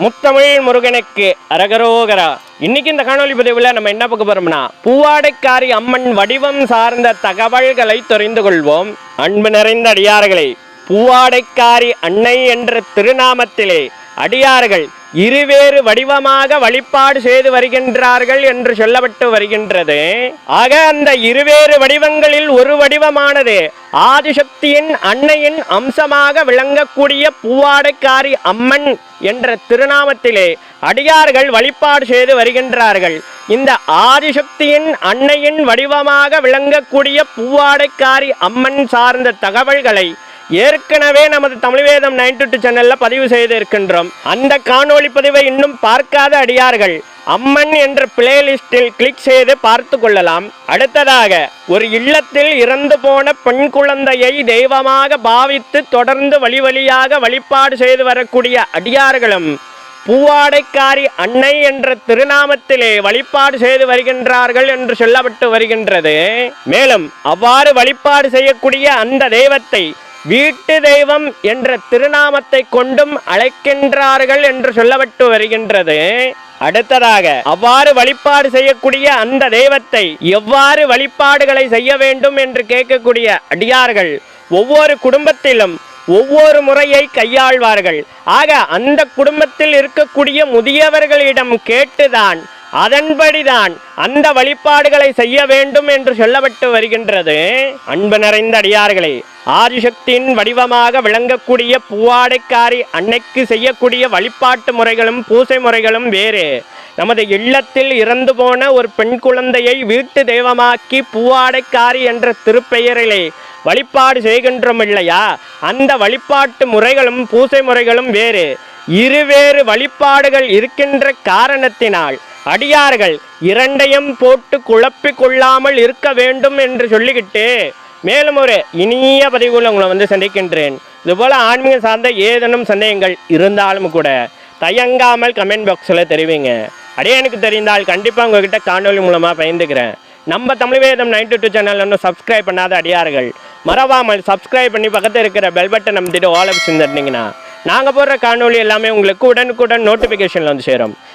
முத்தமிழ் முருகனுக்கு அரகரோகரா. இன்னைக்கு இந்த காணொளி பதிவில் நம்ம என்ன பார்க்க போறோம்னா பூவாடைக்காரி அம்மன் வடிவம் சார்ந்த தகவல்களை தெரிந்து கொள்வோம். அன்பு நிறைந்த அடியார்களே பூவாடைக்காரி அன்னை என்ற திருநாமத்திலே அடியார்கள் இருவேறு வடிவமாக வழிபாடு செய்து வருகின்றார்கள் என்று சொல்லப்பட்டு வருகின்றது. ஆக அந்த இருவேறு வடிவங்களில் ஒரு வடிவமானது ஆதிசக்தியின் அன்னையின் அம்சமாக விளங்கக்கூடிய பூவாடைக்காரி அம்மன் என்ற திருநாமத்திலே அடியார்கள் வழிபாடு செய்து வருகின்றார்கள். இந்த ஆதிசக்தியின் அன்னையின் வடிவமாக விளங்கக்கூடிய பூவாடைக்காரி அம்மன் சார்ந்த தகவல்களை ஏற்கனவே நமது தமிழ்வேதம் நைன்டி டூ சேனலில் பதிவு செய்து இருக்கின்றோம் அந்த காணொளி பதிவை இன்னும் பார்க்காத அடியார்கள் அம்மன் என்ற பிளேலிஸ்டில் கிளிக் செய்து பார்த்து கொள்ளலாம். அடுத்ததாக ஒரு இல்லத்தில் இறந்து போன பெண் குழந்தையை தெய்வமாக பாவித்து தொடர்ந்து வழி வழியாக வழிபாடு செய்து வரக்கூடிய அடியார்களும் பூவாடைக்காரி அன்னை என்ற திருநாமத்திலே வழிபாடு செய்து வருகின்றார்கள் என்று சொல்லப்பட்டு வருகின்றது. மேலும் அவ்வாறு வழிபாடு செய்யக்கூடிய அந்த தெய்வத்தை வீட்டு தெய்வம் என்ற திருநாமத்தை கொண்டும் அழைக்கின்றார்கள் என்று சொல்லப்பட்டு வருகின்றது. அடுத்ததாக அவ்வாறு வழிபாடு செய்யக்கூடிய அந்த தெய்வத்தை எவ்வாறு வழிபாடுகளை செய்ய வேண்டும் என்று கேட்கக்கூடிய அடியார்கள் ஒவ்வொரு குடும்பத்திலும் ஒவ்வொரு முறையை கையாள்வார்கள். ஆக அந்த குடும்பத்தில் இருக்கக்கூடிய முதியவர்களிடம் கேட்டுதான் அதன்படிதான் அந்த வழிபாடுகளை செய்ய வேண்டும் என்று சொல்லப்பட்டு வருகின்றது. அன்பு நிறைந்த அடியார்களே ஆதிசக்தியின் வடிவமாக விளங்கக்கூடிய பூவாடைக்காரி அன்னைக்கு செய்யக்கூடிய வழிபாட்டு முறைகளும் பூசை முறைகளும் வேறு. நமது இல்லத்தில் இறந்து போன ஒரு பெண் குழந்தையை வீட்டு தெய்வமாக்கி பூவாடைக்காரி என்ற திருப்பெயரிலே வழிபாடு செய்கின்றோம் இல்லையா? அந்த வழிபாட்டு முறைகளும் பூசை முறைகளும் வேறு. இருவேறு வழிபாடுகள் இருக்கின்ற காரணத்தினால் அடியார்கள் இரண்டையும் போட்டு குழப்பிக் கொள்ளாமல் இருக்க வேண்டும் என்று சொல்லிக்கிட்டு மேலும் ஒரு இனிய பதிவுகள் உங்களை வந்து சந்திக்கின்றேன். இதுபோல் ஆன்மீக சார்ந்த ஏதேனும் சந்தேகங்கள் இருந்தாலும் கூட தயங்காமல் கமெண்ட் பாக்ஸில் தெரிவிங்க. அடே எனக்கு தெரிந்தால் கண்டிப்பாக உங்ககிட்ட காணொலி மூலமாக பயந்துக்கிறேன் நம்ம Tamil Vedam ninety two channel இன்னும் சப்ஸ்கிரைப் பண்ணாத அடியார்கள் மறவாமல் சப்ஸ்கிரைப் பண்ணி பக்கத்தில் இருக்கிற பெல் பட்டன் நம்பிட்டு ஆல் ஆப்ஷன் தட்டினீங்கன்னா நாங்கள் போடுற காணொலி எல்லாமே உங்களுக்கு உடனுக்குடன் நோட்டிஃபிகேஷனில் வந்து சேரும்.